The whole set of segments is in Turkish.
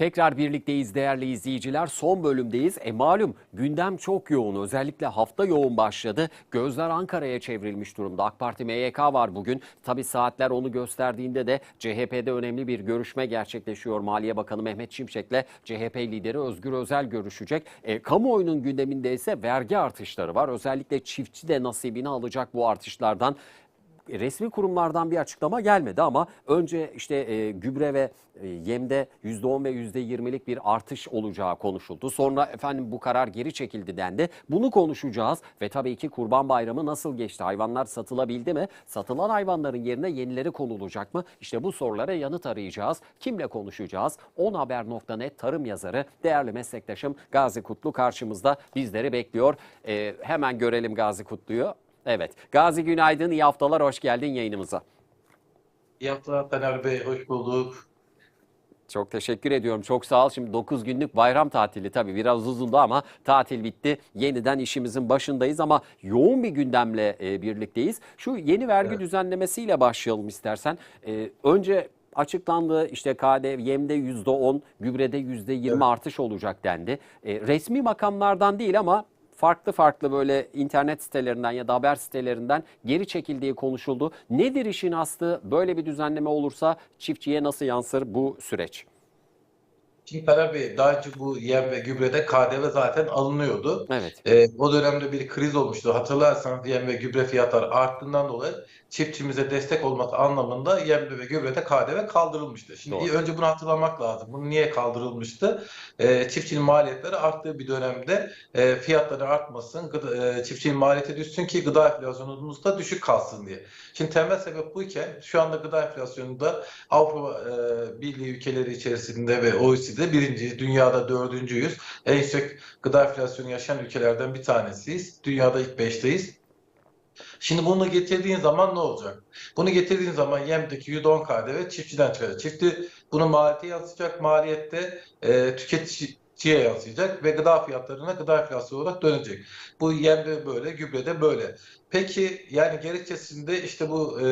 Tekrar birlikteyiz değerli izleyiciler. Son bölümdeyiz. E malum gündem çok yoğun. Özellikle hafta yoğun başladı. Gözler Ankara'ya çevrilmiş durumda. AK Parti MYK var bugün. Tabi saatler onu gösterdiğinde de CHP'de önemli bir görüşme gerçekleşiyor. Maliye Bakanı Mehmet Şimşek'le CHP lideri Özgür Özel görüşecek. E, kamuoyunun gündeminde ise vergi artışları var. Özellikle çiftçi de nasibini alacak bu artışlardan resmi kurumlardan bir açıklama gelmedi ama önce işte e, gübre ve e, yemde %10 ve %20'lik bir artış olacağı konuşuldu. Sonra efendim bu karar geri çekildi dendi. Bunu konuşacağız ve tabii ki Kurban Bayramı nasıl geçti? Hayvanlar satılabildi mi? Satılan hayvanların yerine yenileri konulacak mı? İşte bu sorulara yanıt arayacağız. Kimle konuşacağız? onhaber.net tarım yazarı değerli meslektaşım Gazi Kutlu karşımızda bizleri bekliyor. E, hemen görelim Gazi Kutlu'yu. Evet. Gazi günaydın, iyi haftalar, hoş geldin yayınımıza. İyi haftalar Taner Bey, hoş bulduk. Çok teşekkür ediyorum. Çok sağ ol. Şimdi 9 günlük bayram tatili tabii biraz uzundu ama tatil bitti. Yeniden işimizin başındayız ama yoğun bir gündemle e, birlikteyiz. Şu yeni vergi Evet. düzenlemesiyle başlayalım istersen. E, önce açıklandı işte KDV yemde %10, gübrede %20 Evet. artış olacak dendi. E, resmi makamlardan değil ama farklı farklı böyle internet sitelerinden ya da haber sitelerinden geri çekildiği konuşuldu. Nedir işin aslı? Böyle bir düzenleme olursa çiftçiye nasıl yansır bu süreç? Şimdi Taner Bey, daha önce bu yem ve gübrede KDV zaten alınıyordu. Evet. Ee, o dönemde bir kriz olmuştu. Hatırlarsanız yem ve gübre fiyatları arttığından dolayı çiftçimize destek olması anlamında yemde ve gübrede KDV kaldırılmıştı. Şimdi Doğru. önce bunu hatırlamak lazım. Bunu niye kaldırılmıştı? Ee, çiftçinin maliyetleri arttığı bir dönemde e, fiyatları artmasın, gıda, e, çiftçinin maliyeti düşsün ki gıda enflasyonumuz da düşük kalsın diye. Şimdi temel sebep buyken şu anda gıda enflasyonunda Avrupa e, Birliği ülkeleri içerisinde ve OECD'de birinci, dünyada dördüncüyüz. En yüksek gıda enflasyonu yaşayan ülkelerden bir tanesiyiz. Dünyada ilk beşteyiz. Şimdi bunu getirdiğin zaman ne olacak? Bunu getirdiğin zaman yemdeki %10 KDV çiftçiden çıkacak. Çiftçi bunu maliyete yansıyacak. Maliyette e, tüketiciye yansıyacak ve gıda fiyatlarına gıda enflasyonu olarak dönecek. Bu yemde böyle, gübrede böyle. Peki yani gerekçesinde işte bu e,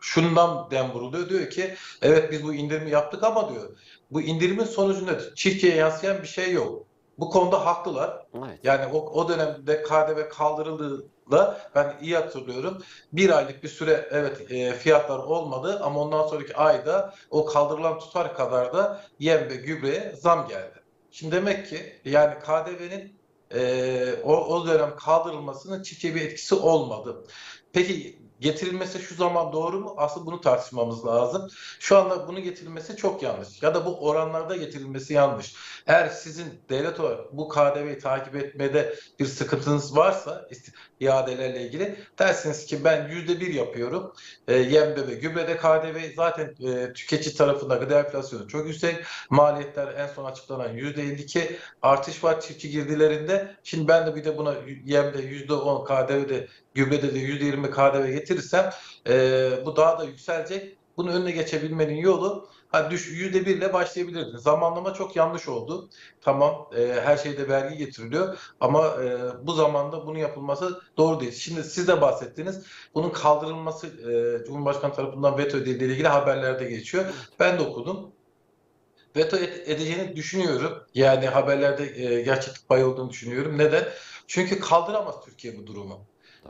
şundan dem vuruluyor. Diyor ki evet biz bu indirimi yaptık ama diyor bu indirimin sonucu nedir? Çiftçiye yansıyan bir şey yok. Bu konuda haklılar. Evet. Yani o, o dönemde KDV kaldırıldığında ben iyi hatırlıyorum. Bir aylık bir süre evet e, fiyatlar olmadı ama ondan sonraki ayda o kaldırılan tutar kadar da yem ve gübreye zam geldi. Şimdi demek ki yani KDV'nin e, o, o dönem kaldırılmasının çiftçiye bir etkisi olmadı. Peki getirilmesi şu zaman doğru mu? Asıl bunu tartışmamız lazım. Şu anda bunu getirilmesi çok yanlış. Ya da bu oranlarda getirilmesi yanlış. Eğer sizin devlet olarak bu KDV'yi takip etmede bir sıkıntınız varsa iadelerle ilgili dersiniz ki ben yüzde bir yapıyorum. E, yemde ve gübrede KDV zaten e, tüketici tarafında gıda enflasyonu çok yüksek. Maliyetler en son açıklanan yüzde 52 artış var çiftçi girdilerinde. Şimdi ben de bir de buna yemde yüzde 10 KDV'de gübrede de yüzde 20 KDV getirirsem e, bu daha da yükselecek. Bunun önüne geçebilmenin yolu ha düş yüzde bir ile başlayabilirdiniz. Zamanlama çok yanlış oldu. Tamam e, her şeyde vergi getiriliyor ama e, bu zamanda bunun yapılması doğru değil. Şimdi siz de bahsettiniz. Bunun kaldırılması e, Cumhurbaşkanı tarafından veto edildiği ilgili haberlerde geçiyor. Ben de okudum. Veto et- edeceğini düşünüyorum. Yani haberlerde e, gerçeklik payı olduğunu düşünüyorum. Neden? Çünkü kaldıramaz Türkiye bu durumu.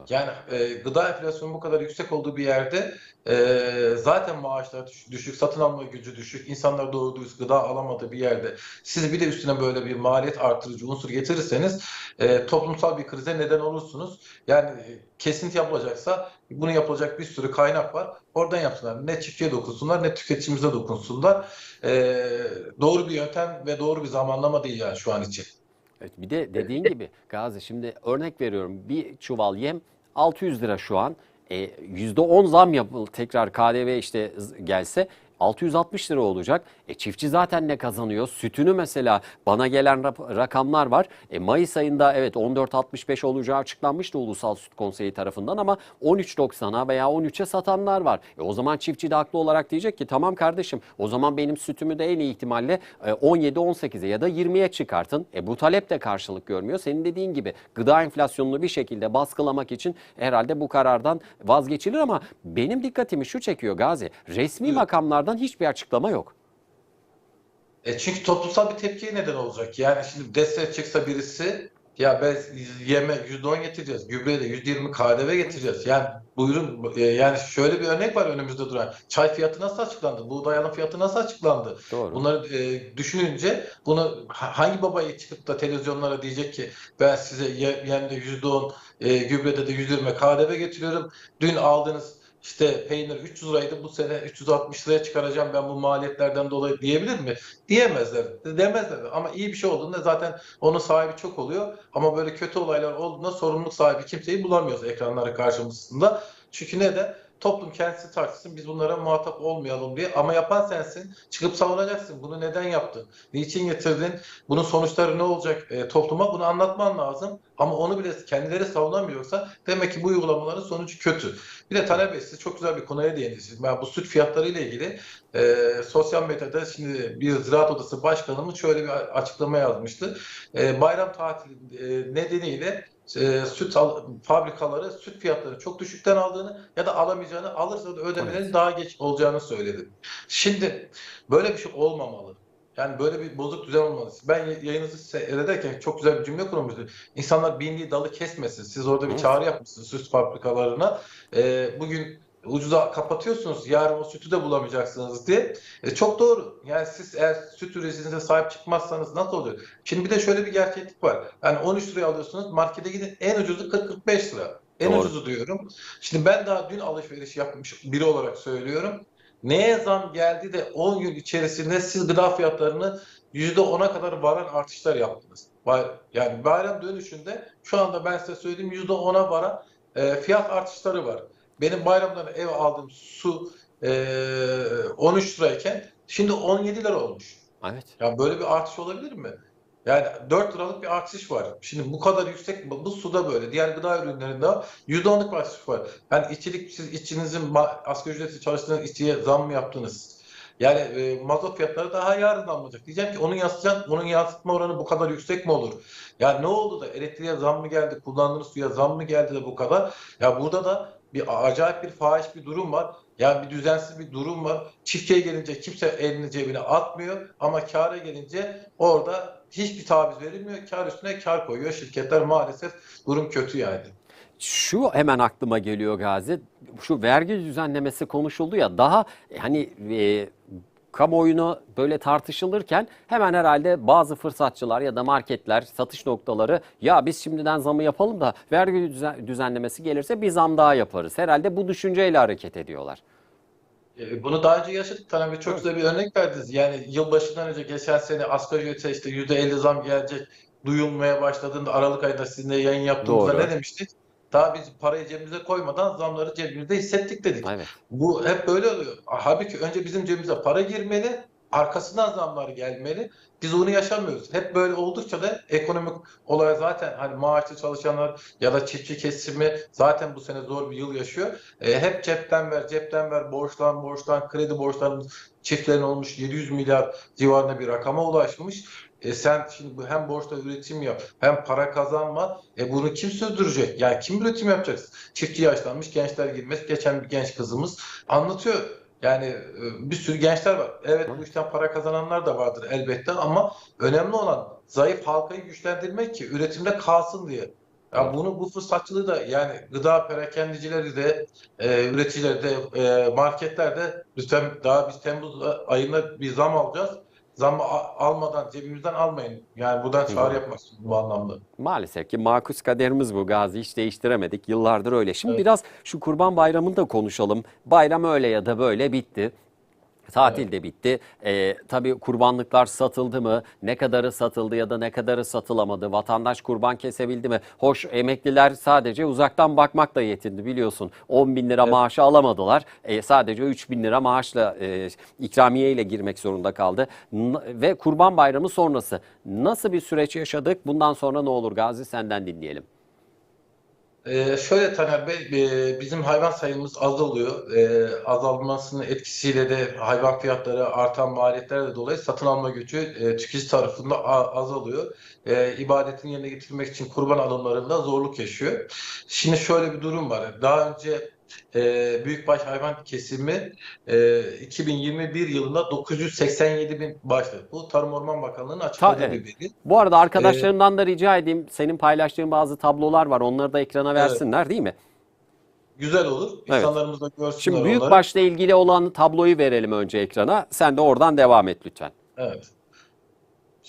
Yani e, gıda enflasyonu bu kadar yüksek olduğu bir yerde e, zaten maaşlar düş- düşük, satın alma gücü düşük, insanlar doğru dürüst gıda alamadığı bir yerde siz bir de üstüne böyle bir maliyet artırıcı unsur getirirseniz e, toplumsal bir krize neden olursunuz. Yani e, kesinti yapılacaksa bunu yapılacak bir sürü kaynak var. Oradan yapsınlar. Ne çiftçiye dokunsunlar ne tüketicimize dokunsunlar. E, doğru bir yöntem ve doğru bir zamanlama değil yani şu an için. Evet, bir de dediğin gibi Gazi şimdi örnek veriyorum bir çuval yem 600 lira şu an. E, %10 zam yapıl tekrar KDV işte gelse 660 lira olacak. E, çiftçi zaten ne kazanıyor? Sütünü mesela bana gelen rakamlar var. E, Mayıs ayında evet 14.65 olacağı açıklanmıştı Ulusal Süt Konseyi tarafından ama 13.90'a veya 13'e satanlar var. E, o zaman çiftçi de haklı olarak diyecek ki tamam kardeşim o zaman benim sütümü de en iyi ihtimalle e, 17-18'e ya da 20'ye çıkartın. E, bu talep de karşılık görmüyor. Senin dediğin gibi gıda enflasyonunu bir şekilde baskılamak için herhalde bu karardan vazgeçilir ama benim dikkatimi şu çekiyor Gazi. Resmi makamlardan hiçbir açıklama yok. E çünkü toplumsal bir tepkiye neden olacak. Yani şimdi destek çıksa birisi ya ben yeme %10 getireceğiz. Gübreye de %20 KDV getireceğiz. Yani buyurun e, yani şöyle bir örnek var önümüzde duran. Çay fiyatı nasıl açıklandı? Buğday alım fiyatı nasıl açıklandı? Doğru. Bunları e, düşününce bunu ha- hangi baba çıkıp da televizyonlara diyecek ki ben size ye- yemde %10 e, gübrede de %20 KDV getiriyorum. Dün aldığınız işte peynir 300 liraydı bu sene 360 liraya çıkaracağım ben bu maliyetlerden dolayı diyebilir mi? Diyemezler. Demezler. Ama iyi bir şey olduğunda zaten onun sahibi çok oluyor. Ama böyle kötü olaylar olduğunda sorumluluk sahibi kimseyi bulamıyoruz ekranları karşımızda. Çünkü neden? Toplum kendisi tartışsın biz bunlara muhatap olmayalım diye. Ama yapan sensin. Çıkıp savunacaksın. Bunu neden yaptın? Niçin getirdin? Bunun sonuçları ne olacak e, topluma? Bunu anlatman lazım. Ama onu bile kendileri savunamıyorsa demek ki bu uygulamaların sonucu kötü. Bir de Taner Bey siz çok güzel bir konuya değindiniz. Ben bu süt fiyatları ile ilgili e, sosyal medyada şimdi bir Ziraat Odası Başkanımız şöyle bir açıklama yazmıştı. E, bayram tatili e, nedeniyle e, süt al- fabrikaları süt fiyatları çok düşükten aldığını ya da alamayacağını alırsa da ödemelerin Evet. daha geç olacağını söyledi. Şimdi böyle bir şey olmamalı. Yani böyle bir bozuk düzen olmalı. Ben y- yayınınızı seyrederken çok güzel bir cümle kurmuştunuz. İnsanlar bindiği dalı kesmesin. Siz orada bir çağrı yapmışsınız süt fabrikalarına. E, bugün ucuza kapatıyorsunuz. Yarın o sütü de bulamayacaksınız diye. E, çok doğru. Yani siz eğer süt üreticinize sahip çıkmazsanız nasıl oluyor? Şimdi bir de şöyle bir gerçeklik var. Yani 13 liraya alıyorsunuz. Markete gidin en ucuzu 40-45 lira. En Doğru. ucuzu diyorum. Şimdi ben daha dün alışveriş yapmış biri olarak söylüyorum. Neye zam geldi de 10 gün içerisinde siz gıda fiyatlarını %10'a kadar varan artışlar yaptınız. Yani bayram dönüşünde şu anda ben size söyleyeyim %10'a varan e, fiyat artışları var. Benim bayramdan ev aldığım su e, 13 lirayken şimdi 17 lira olmuş. Evet. Ya böyle bir artış olabilir mi? Yani 4 liralık bir artış var. Şimdi bu kadar yüksek bu suda böyle. Diğer gıda ürünlerinde %10'luk bir artış var. Yani işçilik siz işçinizin asgari ücretli çalıştığınız işçiye zam mı yaptınız? Yani e, mazot fiyatları daha yarın alınacak. Diyeceğim ki onun yansıtacak, onun yansıtma oranı bu kadar yüksek mi olur? Yani ne oldu da elektriğe zam mı geldi, kullandığınız suya zam mı geldi de bu kadar? Ya burada da bir acayip bir fahiş bir durum var. Yani bir düzensiz bir durum var. Çiftçiye gelince kimse elini cebine atmıyor ama kâra gelince orada hiçbir taviz verilmiyor. Kâr üstüne kâr koyuyor şirketler maalesef. Durum kötü yani. Şu hemen aklıma geliyor Gazi. Şu vergi düzenlemesi konuşuldu ya daha hani e, kamuoyunu böyle tartışılırken hemen herhalde bazı fırsatçılar ya da marketler, satış noktaları ya biz şimdiden zamı yapalım da vergi düzen- düzenlemesi gelirse bir zam daha yaparız. Herhalde bu düşünceyle hareket ediyorlar. E, Bunu daha önce yaşadık. Tabii bir çok güzel bir örnek verdiniz. Yani yılbaşından önce geçen sene asgari ücrete işte %50 zam gelecek duyulmaya başladığında Aralık ayında sizinle yayın yaptığımızda Doğru. ne demiştik? Daha biz parayı cebimize koymadan zamları cebimizde hissettik dedik. Evet. Bu hep böyle oluyor. Halbuki önce bizim cebimize para girmeli, arkasından zamlar gelmeli. Biz onu yaşamıyoruz. Hep böyle oldukça da ekonomik olay zaten hani maaşlı çalışanlar ya da çiftçi kesimi zaten bu sene zor bir yıl yaşıyor. E, hep cepten ver, cepten ver, borçlan, borçlan, kredi borçlarımız çiftlerin olmuş 700 milyar civarında bir rakama ulaşmış. E sen şimdi bu hem borçla üretim yap, hem para kazanma. E bunu kim sürdürecek? Yani kim üretim yapacaksın? Çiftçi yaşlanmış, gençler girmez. Geçen bir genç kızımız anlatıyor. Yani e, bir sürü gençler var. Evet bu işten para kazananlar da vardır elbette ama önemli olan zayıf halkayı güçlendirmek ki üretimde kalsın diye. Ya bunu bu fırsatçılığı da yani gıda perakendicileri de e, üreticileri de e, marketler de lütfen daha biz Temmuz ayında bir zam alacağız. Zam almadan cebimizden almayın. Yani buradan çağrı yapmak istiyorum bu anlamda. Maalesef ki makus kaderimiz bu Gazi hiç değiştiremedik. Yıllardır öyle. Şimdi Evet. biraz şu kurban bayramını da konuşalım. Bayram öyle ya da böyle bitti. Tatil de bitti. Ee, tabii kurbanlıklar satıldı mı? Ne kadarı satıldı ya da ne kadarı satılamadı? Vatandaş kurban kesebildi mi? Hoş emekliler sadece uzaktan bakmakla yetindi biliyorsun. 10 bin lira Evet. maaşı alamadılar. Ee, sadece 3 bin lira maaşla e, ikramiye ile girmek zorunda kaldı. N- ve kurban bayramı sonrası nasıl bir süreç yaşadık? Bundan sonra ne olur Gazi senden dinleyelim. Ee, şöyle Taner Bey, e, bizim hayvan sayımız azalıyor. E, azalmasının etkisiyle de hayvan fiyatları artan maliyetlerle dolayı satın alma gücü e, tüketici tarafında azalıyor. E, ibadetin yerine getirmek için kurban alımlarında zorluk yaşıyor. Şimdi şöyle bir durum var. Daha önce e, büyükbaş hayvan kesimi e, 2021 yılında 987 bin başladı. Bu Tarım Orman Bakanlığı'nın açıkladığı Ta- bir veri. Bu arada arkadaşlarımdan da rica edeyim. Senin paylaştığın bazı tablolar var. Onları da ekrana Evet. versinler değil mi? Güzel olur. Evet. İnsanlarımız da görsünler Şimdi onları. büyükbaşla ilgili olan tabloyu verelim önce ekrana. Sen de oradan devam et lütfen. Evet.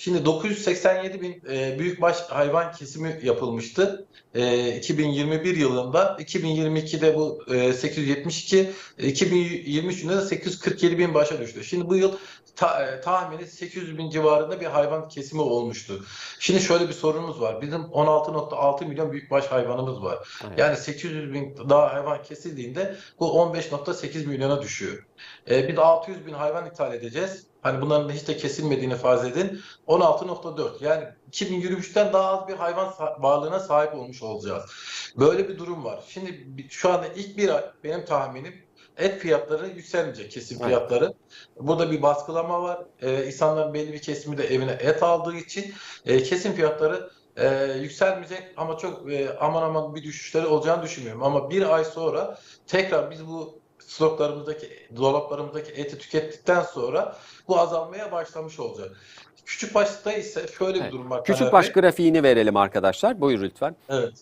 Şimdi 987 bin e, büyükbaş hayvan kesimi yapılmıştı e, 2021 yılında. 2022'de bu e, 872, e, 2023 yılında da 847 bin başa düştü. Şimdi bu yıl ta- e, tahmini 800 bin civarında bir hayvan kesimi olmuştu. Şimdi şöyle bir sorunumuz var. Bizim 16.6 milyon büyükbaş hayvanımız var. Evet. Yani 800 bin daha hayvan kesildiğinde bu 15.8 milyona düşüyor. E, biz 600 bin hayvan ithal edeceğiz. Hani bunların hiç de kesilmediğini farz edin. 16.4 yani 2023'ten daha az bir hayvan varlığına sahip olmuş olacağız. Böyle bir durum var. Şimdi şu anda ilk bir ay benim tahminim et fiyatları yükselmeyecek kesim Evet. fiyatları. Burada bir baskılama var. Ee, insanların belli bir kesimi de evine et aldığı için e, kesim fiyatları e, yükselmeyecek ama çok e, aman aman bir düşüşleri olacağını düşünmüyorum. Ama bir ay sonra tekrar biz bu stoklarımızdaki, dolaplarımızdaki eti tükettikten sonra bu azalmaya başlamış olacak. Küçük başta ise şöyle bir Evet. durum var. Küçük baş grafiğini verelim arkadaşlar. Buyur lütfen. Evet.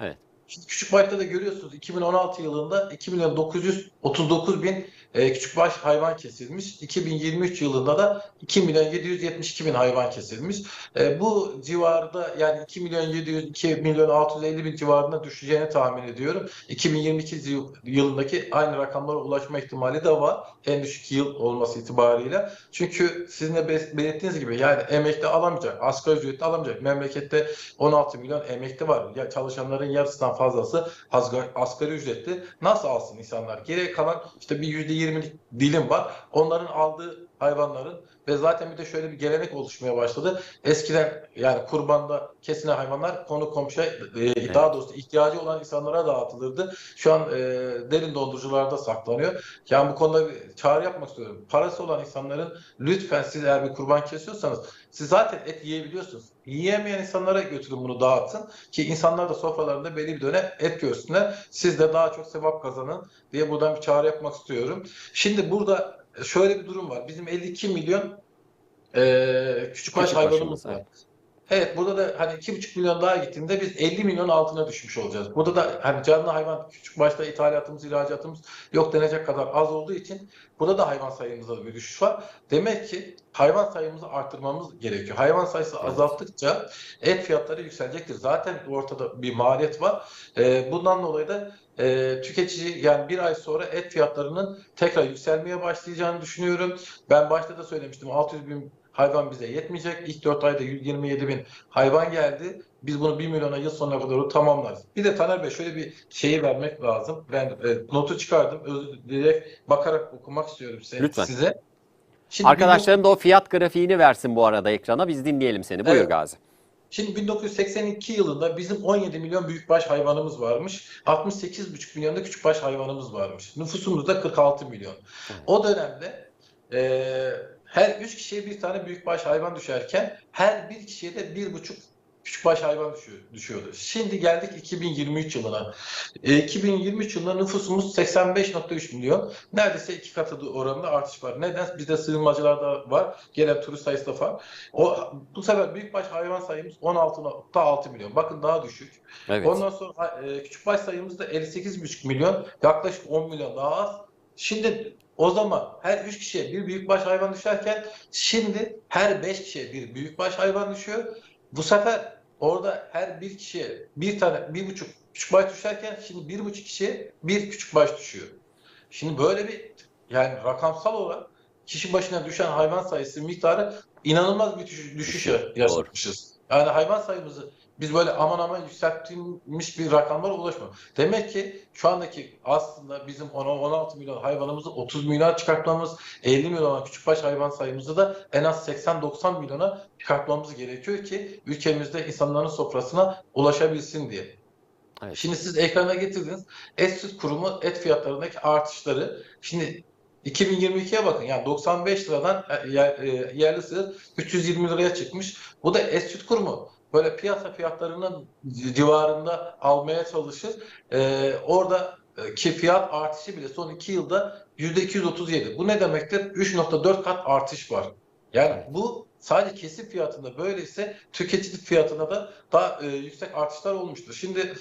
Evet. Şimdi küçük başta da görüyorsunuz 2016 yılında 2 milyon 939 bin e, küçükbaş hayvan kesilmiş. 2023 yılında da 2 milyon 772 bin hayvan kesilmiş. E, bu civarda yani 2 milyon 700 2 milyon 650 bin civarında düşeceğini tahmin ediyorum. 2022 yıl- yılındaki aynı rakamlara ulaşma ihtimali de var. En düşük yıl olması itibariyle. Çünkü sizin de be- belirttiğiniz gibi yani emekli alamayacak, asgari ücretli alamayacak. Memlekette 16 milyon emekli var. Ya çalışanların yarısından fazlası asgari, asgari ücretli. Nasıl alsın insanlar? Geriye kalan işte bir %20'lik dilim var. Onların aldığı hayvanların ve zaten bir de şöyle bir gelenek oluşmaya başladı. Eskiden yani kurbanda kesilen hayvanlar konu komşuya e, daha doğrusu ihtiyacı olan insanlara dağıtılırdı. Şu an e, derin dondurucularda saklanıyor. Yani bu konuda bir çağrı yapmak istiyorum. Parası olan insanların lütfen siz eğer bir kurban kesiyorsanız siz zaten et yiyebiliyorsunuz. Yiyemeyen insanlara götürün bunu dağıtın ki insanlar da sofralarında belli bir dönem et görsünler. Siz de daha çok sevap kazanın diye buradan bir çağrı yapmak istiyorum. Şimdi burada şöyle bir durum var. Bizim 52 milyon küçükbaş Küçük hayvanımız başımız, var. evet. Evet burada da hani 2,5 milyon daha gittiğinde biz 50 milyon altına düşmüş olacağız. Burada da hani canlı hayvan küçük başta ithalatımız, ihracatımız yok denecek kadar az olduğu için burada da hayvan sayımızda da bir düşüş var. Demek ki hayvan sayımızı arttırmamız gerekiyor. Hayvan sayısı azalttıkça et fiyatları yükselecektir. Zaten ortada bir maliyet var. Ee, bundan dolayı da e, tüketici yani bir ay sonra et fiyatlarının tekrar yükselmeye başlayacağını düşünüyorum. Ben başta da söylemiştim 600 bin hayvan bize yetmeyecek. İlk 4 ayda 127 bin hayvan geldi. Biz bunu 1 milyona yıl sonuna kadar tamamlarız. Bir de Taner Bey şöyle bir şeyi vermek lazım. Ben e, notu çıkardım. Özür dileyerek bakarak okumak istiyorum size. Lütfen. size. Şimdi Arkadaşlarım da o fiyat grafiğini versin bu arada ekrana. Biz dinleyelim seni. Buyur Evet. Gazi. Şimdi 1982 yılında bizim 17 milyon büyükbaş hayvanımız varmış. 68,5 milyon da küçükbaş hayvanımız varmış. Nüfusumuz da 46 milyon. O dönemde eee, her 3 kişiye bir tane büyükbaş hayvan düşerken her bir kişiye de 1,5 küçükbaş hayvan düşüyor, düşüyordu. Şimdi geldik 2023 yılına. E, 2023 yılında nüfusumuz 85,3 milyon. Neredeyse iki katı oranında artış var. Neden? Bizde sığınmacılar da var. Gelen turist sayısı da var. O, bu sefer büyükbaş hayvan sayımız 16,6 milyon. Bakın daha düşük. Evet. Ondan sonra e, küçükbaş sayımız da 58,5 milyon. Yaklaşık 10 milyon daha az. Şimdi o zaman her 3 kişiye bir büyükbaş hayvan düşerken şimdi her 5 kişiye bir büyükbaş hayvan düşüyor. Bu sefer orada her bir kişiye bir tane, bir buçuk küçükbaş düşerken şimdi bir buçuk kişiye bir küçükbaş düşüyor. Şimdi böyle bir yani rakamsal olarak kişi başına düşen hayvan sayısı miktarı inanılmaz bir düşüş, düşüş Doğru. yaşatmışız. Yani hayvan sayımızı biz böyle aman aman yükseltilmiş bir rakamlara ulaşmıyor. Demek ki şu andaki aslında bizim 10-16 milyon hayvanımızı 30 milyona çıkartmamız, 50 milyon olan küçükbaş hayvan sayımızı da en az 80-90 milyona çıkartmamız gerekiyor ki ülkemizde insanların sofrasına ulaşabilsin diye. Evet. Şimdi siz ekrana getirdiniz. Et Süt Kurumu et fiyatlarındaki artışları. Şimdi 2022'ye bakın yani 95 liradan yer- yerli sığır 320 liraya çıkmış. Bu da Et Süt Kurumu böyle piyasa fiyatlarının civarında almaya çalışır. Ee, orada e, ki fiyat artışı bile son 2 yılda %237. Bu ne demektir? 3.4 kat artış var. Yani bu sadece kesim fiyatında böyleyse tüketici fiyatına da daha e, yüksek artışlar olmuştur. Şimdi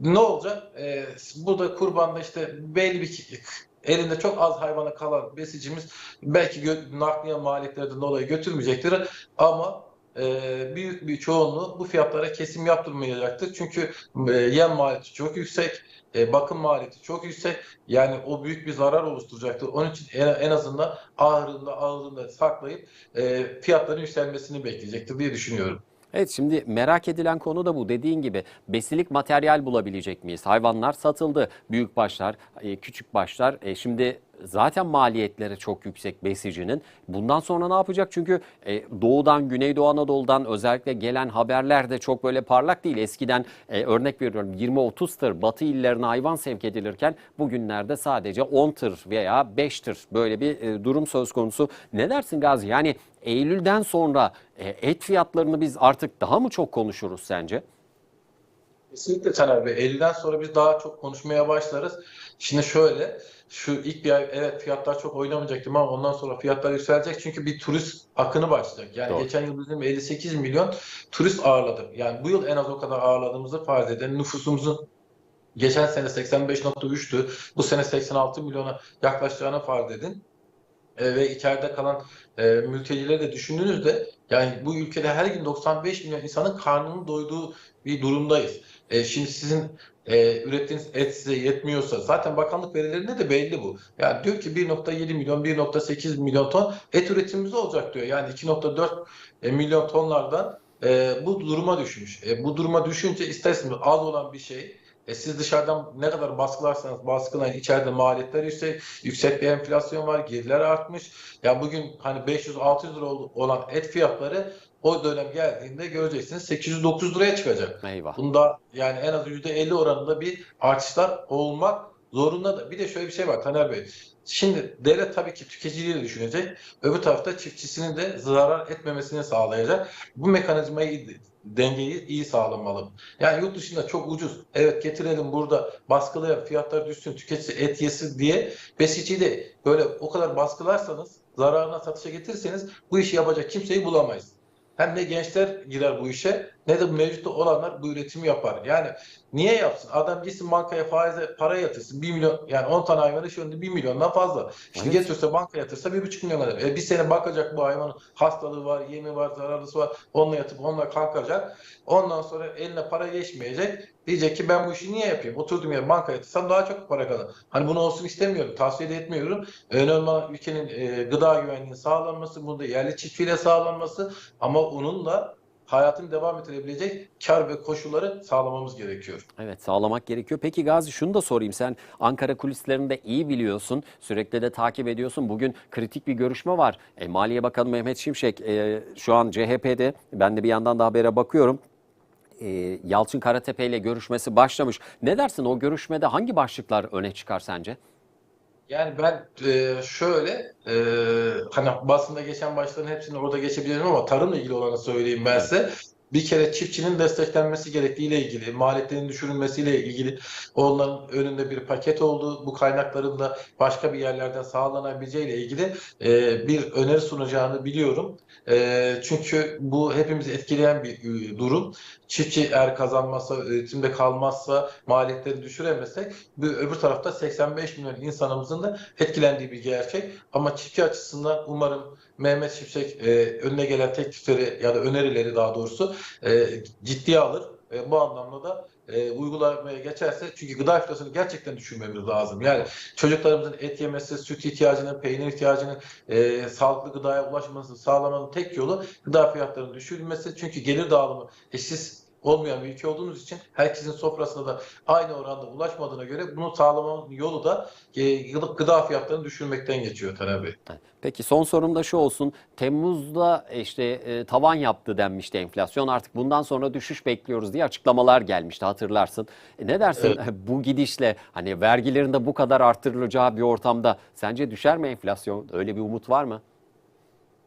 ne olacak? E, burada kurbanda işte belli bir elinde çok az hayvana kalan besicimiz belki nakliye maliyetlerden dolayı götürmeyecektir ama e, büyük bir çoğunluğu bu fiyatlara kesim yaptırmayacaktır. Çünkü e, yem maliyeti çok yüksek, e, bakım maliyeti çok yüksek. Yani o büyük bir zarar oluşturacaktır. Onun için en, azından ahırında ağırlığında saklayıp e, fiyatların yükselmesini bekleyecektir diye düşünüyorum. Evet şimdi merak edilen konu da bu. Dediğin gibi besilik materyal bulabilecek miyiz? Hayvanlar satıldı. Büyük başlar, e, küçük başlar. E, Şimdi zaten maliyetleri çok yüksek besicinin. Bundan sonra ne yapacak? Çünkü e, doğudan, Güneydoğu Anadolu'dan özellikle gelen haberler de çok böyle parlak değil. Eskiden örnek veriyorum 20-30 tır batı illerine hayvan sevk edilirken bugünlerde sadece 10 tır veya 5 tır böyle bir durum söz konusu. Ne dersin Gazi? Yani Eylül'den sonra e, et fiyatlarını biz artık daha mı çok konuşuruz sence? Kesinlikle Taner Bey. Eylül'den sonra biz daha çok konuşmaya başlarız. Şimdi şöyle, şu ilk bir ay evet fiyatlar çok oynamayacaktım ama ondan sonra fiyatlar yükselecek. Çünkü bir turist akını başlayacak. Yani Doğru. geçen yıl bizim 58 milyon turist ağırladık. Yani bu yıl en az o kadar ağırladığımızı farz edelim. Nüfusumuzun geçen sene 85.3'tü. Bu sene 86 milyona yaklaşacağını farz edin. E, ve içeride kalan e, mültecileri de düşündüğünüzde yani bu ülkede her gün 95 milyon insanın karnının doyduğu bir durumdayız. E, şimdi sizin e, ürettiğiniz et size yetmiyorsa zaten bakanlık verilerinde de belli bu. Yani diyor ki 1.7 milyon 1.8 milyon ton et üretimimiz olacak diyor. Yani 2.4 e, milyon tonlardan e, bu duruma düşmüş. E, bu duruma düşünce isterseniz az olan bir şey e siz dışarıdan ne kadar baskılarsanız baskılayın içeride maliyetler yüksek, yüksek bir enflasyon var, girdiler artmış. Ya bugün hani 500-600 lira ol- olan et fiyatları o dönem geldiğinde göreceksiniz 800-900 liraya çıkacak. Eyvah. Bunda yani en az %50 oranında bir artışlar olmak zorunda da. Bir de şöyle bir şey var Taner Bey. Şimdi devlet tabii ki tüketiciyi de düşünecek. Öbür tarafta çiftçisinin de zarar etmemesini sağlayacak. Bu mekanizmayı dengeyi iyi sağlanmalı. Yani yurt dışında çok ucuz. Evet getirelim burada baskılayan fiyatlar düşsün, tüketici et yesin diye besiciyi de böyle o kadar baskılarsanız zararına satışa getirirseniz bu işi yapacak kimseyi bulamayız. Hem ne gençler girer bu işe ne de mevcutta olanlar bu üretimi yapar. Yani niye yapsın? Adam gitsin bankaya faize para yatırsın. 1 milyon yani 10 tane hayvanı şu anda 1 milyondan fazla. Şimdi Evet. getirse banka yatırsa 1,5 milyon lira. E bir sene bakacak bu hayvanın hastalığı var, yemi var, zararlısı var. Onunla yatıp onunla kalkacak. Ondan sonra eline para geçmeyecek. Diyecek ki ben bu işi niye yapayım? Oturduğum yere bankaya yatırsam daha çok para kalır. Hani bunu olsun istemiyorum. Tavsiye de etmiyorum. Önemli olan ülkenin e, gıda güvenliğinin sağlanması, burada yerli çiftçiyle sağlanması ama onunla hayatını devam ettirebilecek kar ve koşulları sağlamamız gerekiyor. Evet sağlamak gerekiyor. Peki Gazi şunu da sorayım. Sen Ankara kulislerini de iyi biliyorsun. Sürekli de takip ediyorsun. Bugün kritik bir görüşme var. E, Maliye Bakanı Mehmet Şimşek e, şu an CHP'de. Ben de bir yandan da habere bakıyorum. E, Yalçın Karatepe ile görüşmesi başlamış. Ne dersin o görüşmede hangi başlıklar öne çıkar sence? Yani ben e, şöyle e, hani basında geçen başların hepsini orada geçebilirim ama tarımla ilgili olanı söyleyeyim ben size. Bir kere çiftçinin desteklenmesi gerektiğiyle ilgili, maliyetlerin düşürülmesiyle ilgili onların önünde bir paket oldu. Bu kaynakların da başka bir yerlerden sağlanabileceğiyle ilgili e, bir öneri sunacağını biliyorum. E, çünkü bu hepimizi etkileyen bir e, durum. Çiftçi eğer kazanmazsa, üretimde kalmazsa, maliyetleri düşüremezsek öbür tarafta 85 milyon insanımızın da etkilendiği bir gerçek. Ama çiftçi açısından umarım Mehmet Şimşek e, önüne gelen teklifleri ya da önerileri daha doğrusu e, ciddiye alır. E, bu anlamda da e, uygulamaya geçerse çünkü gıda enflasyonu gerçekten düşürmemiz lazım. Yani çocuklarımızın et yemesi, süt ihtiyacının, peynir ihtiyacının e, sağlıklı gıdaya ulaşmasını sağlamanın tek yolu gıda fiyatlarının düşürülmesi. Çünkü gelir dağılımı eşsiz olmayan bir ülke olduğumuz için herkesin sofrasına da aynı oranda ulaşmadığına göre bunu sağlamanın yolu da e, yıllık gıda fiyatlarını düşürmekten geçiyor Taner Bey. Peki son sorum da şu olsun. Temmuz'da işte e, tavan yaptı denmişti enflasyon. Artık bundan sonra düşüş bekliyoruz diye açıklamalar gelmişti hatırlarsın. E, ne dersin bu gidişle hani vergilerin de bu kadar arttırılacağı bir ortamda sence düşer mi enflasyon? Öyle bir umut var mı?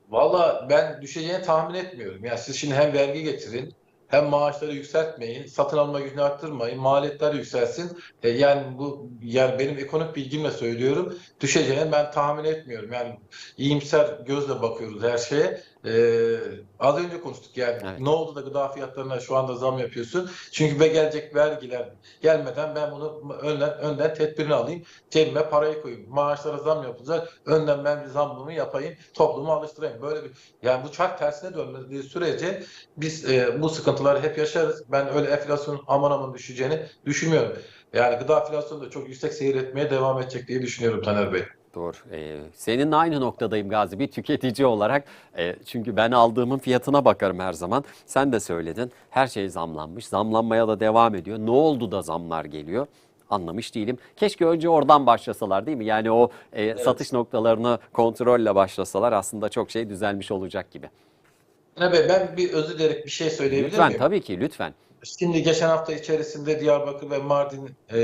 Valla ben düşeceğini tahmin etmiyorum. Yani siz şimdi hem vergi getirin hem maaşları yükseltmeyin, satın alma gücünü arttırmayın, maliyetler yükselsin. E, yani bu yani benim ekonomik bilgimle söylüyorum. Düşeceğini ben tahmin etmiyorum. Yani iyimser gözle bakıyoruz her şeye. Ee, az önce konuştuk yani Evet. ne oldu da gıda fiyatlarına şu anda zam yapıyorsun? Çünkü ve gelecek vergiler gelmeden ben bunu önden önden tedbirini alayım. Cebime parayı koyayım. Maaşlara zam yapılacak. Önden ben bir zammımı yapayım. Toplumu alıştırayım. Böyle bir yani bu çark tersine dönmediği sürece biz e, bu sıkıntıları hep yaşarız. Ben öyle enflasyonun aman aman düşeceğini düşünmüyorum. Yani gıda enflasyonu da çok yüksek seyretmeye devam edecek diye düşünüyorum Taner Bey. Doğru. Ee, seninle aynı noktadayım Gazi bir tüketici olarak. Ee, çünkü ben aldığımın fiyatına bakarım her zaman. Sen de söyledin. Her şey zamlanmış. Zamlanmaya da devam ediyor. Ne oldu da zamlar geliyor? Anlamış değilim. Keşke önce oradan başlasalar değil mi? Yani o e, satış noktalarını kontrolle başlasalar aslında çok şey düzelmiş olacak gibi. Bey ben bir özür dileyerek bir şey söyleyebilir Lütfen miyim? tabii ki lütfen. Şimdi geçen hafta içerisinde Diyarbakır ve Mardin e,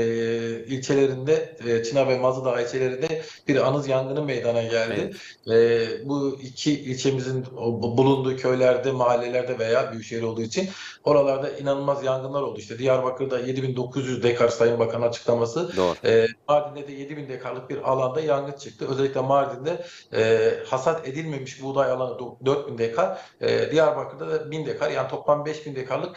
ilçelerinde, e, Çınar ve Mazıdağ ilçelerinde bir anız yangını meydana geldi. E, bu iki ilçemizin bulunduğu köylerde, mahallelerde veya büyükşehir olduğu için oralarda inanılmaz yangınlar oldu. İşte Diyarbakır'da 7900 dekar Sayın Bakan açıklaması. Doğru. E, Mardin'de de 7000 dekarlık bir alanda yangın çıktı. Özellikle Mardin'de e, hasat edilmemiş buğday alanı do- 4000 dekar, e, Diyarbakır'da da 1000 dekar yani toplam 5000 dekarlık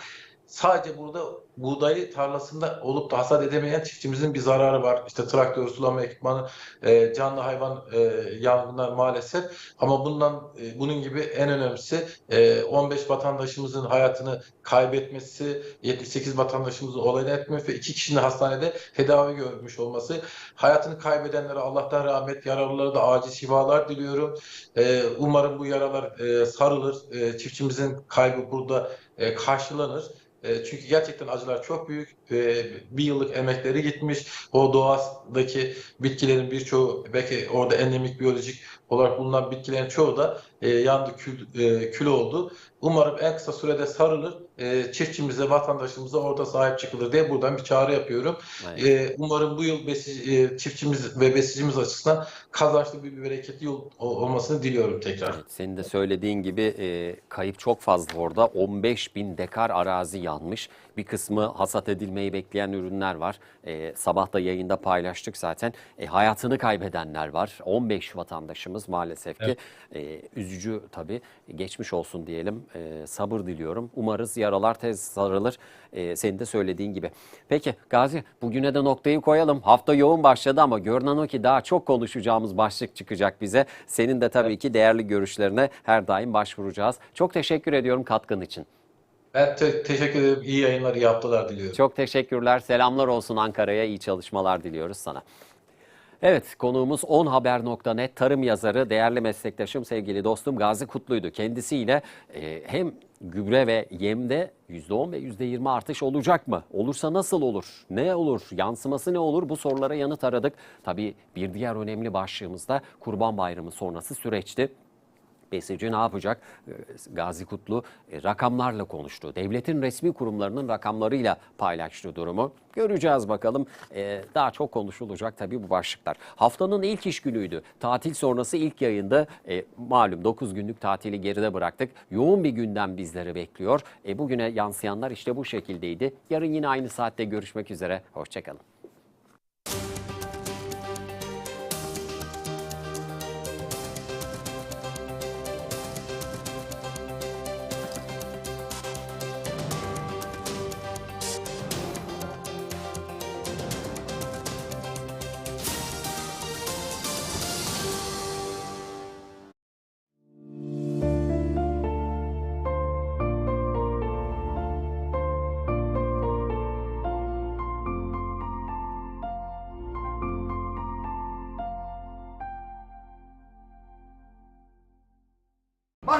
sadece burada buğdayı tarlasında olup da hasat edemeyen çiftçimizin bir zararı var. İşte traktör, sulama ekipmanı, e, canlı hayvan e, yangınlar maalesef. Ama bundan e, bunun gibi en önemlisi e, 15 vatandaşımızın hayatını kaybetmesi, 78 vatandaşımızın olayını etmesi ve iki kişinin hastanede tedavi görmüş olması. Hayatını kaybedenlere Allah'tan rahmet, yaralılara da acil şifalar diliyorum. E, umarım bu yaralar e, sarılır. E, çiftçimizin kaybı burada e, karşılanır. Çünkü gerçekten acılar çok büyük. E, bir yıllık emekleri gitmiş. O doğadaki bitkilerin birçoğu belki orada endemik biyolojik olarak bulunan bitkilerin çoğu da e, yandı, kül, e, kül oldu. Umarım en kısa sürede sarılır. E, çiftçimize, vatandaşımıza orada sahip çıkılır diye buradan bir çağrı yapıyorum. Aynen. E, umarım bu yıl besi, e, çiftçimiz ve besicimiz açısından kazançlı bir, bir bereketli yıl ol- olmasını diliyorum tekrar. Evet, senin de söylediğin gibi e, kayıp çok fazla orada. 15 bin dekar arazi yanmış. Bir kısmı hasat edilmeyi bekleyen ürünler var. E, sabah da yayında paylaştık zaten. E, hayatını kaybedenler var. 15 vatandaşımız maalesef ki. E, üzücü tabii. Geçmiş olsun diyelim. E, sabır diliyorum. Umarız yaralar tez sarılır. E, senin de söylediğin gibi. Peki Gazi bugüne de noktayı koyalım. Hafta yoğun başladı ama görünen o ki daha çok konuşacağımız başlık çıkacak bize. Senin de tabii ki değerli görüşlerine her daim başvuracağız. Çok teşekkür ediyorum katkın için. Ben te- teşekkür ederim. İyi yayınlar, iyi haftalar diliyorum. Çok teşekkürler. Selamlar olsun Ankara'ya. İyi çalışmalar diliyoruz sana. Evet konuğumuz 10haber.net tarım yazarı değerli meslektaşım sevgili dostum Gazi Kutlu'ydu. Kendisiyle e, hem gübre ve yemde %10 ve %20 artış olacak mı? Olursa nasıl olur? Ne olur? Yansıması ne olur? Bu sorulara yanıt aradık. Tabii bir diğer önemli başlığımız da Kurban Bayramı sonrası süreçti. Besici ne yapacak? Ee, Gazi Kutlu e, rakamlarla konuştu. Devletin resmi kurumlarının rakamlarıyla paylaştı durumu. Göreceğiz bakalım. Ee, Daha çok konuşulacak tabii bu başlıklar. Haftanın ilk iş günüydü. Tatil sonrası ilk yayında e, malum 9 günlük tatili geride bıraktık. Yoğun bir gündem bizleri bekliyor. E, Bugüne yansıyanlar işte bu şekildeydi. Yarın yine aynı saatte görüşmek üzere. Hoşçakalın.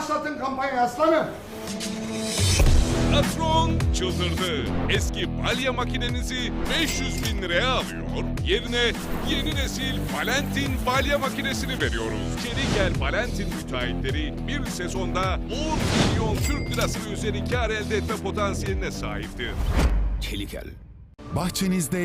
Başlatın kampanyayı aslanım. Patron çıldırdı. Eski balya makinenizi 500 bin liraya alıyor. Yerine yeni nesil Valentin balya makinesini veriyoruz. Geri gel Valentin müteahhitleri bir sezonda 10 milyon Türk lirası üzeri kar elde etme potansiyeline sahiptir. Bahçenizde